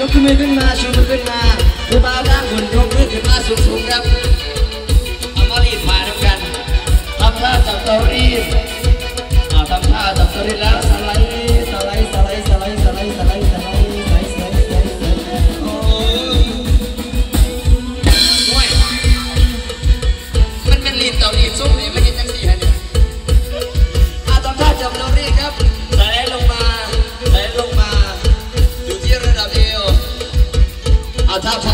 ยกขึ้นมืขึ้นมาชูขึ้นมาคือบ้าด้านบนยกมือขึ้นมาสูงๆครับ 我操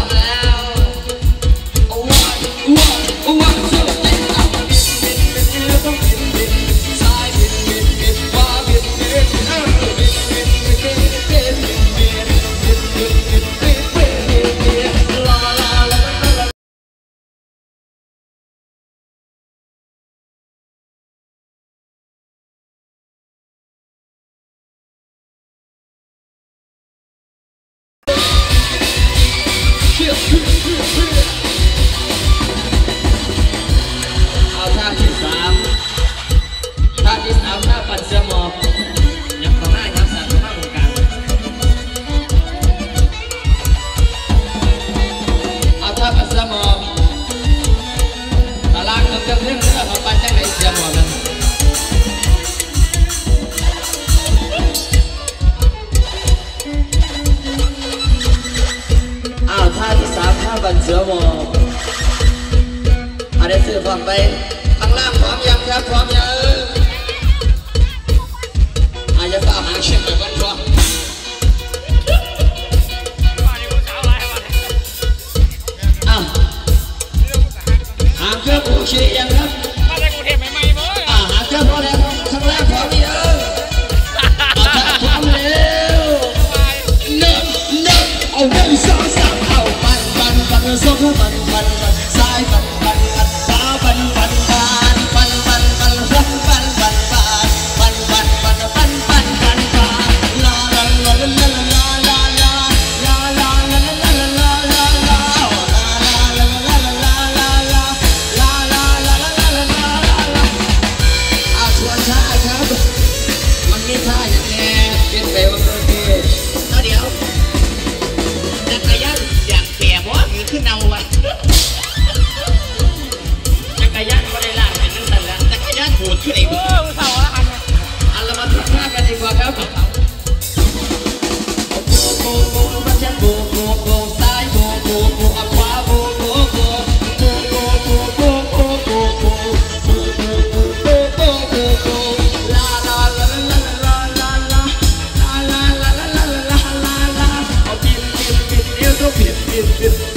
จอ้าวท่าที่สามท่าบันเสือหมออะไรซื้อฟังไปข้งล่างพร้อมยังครับพร้มยังอาจจะฝากหางเช็คไปก่อนพร้อม chị em lắm Yes, yes.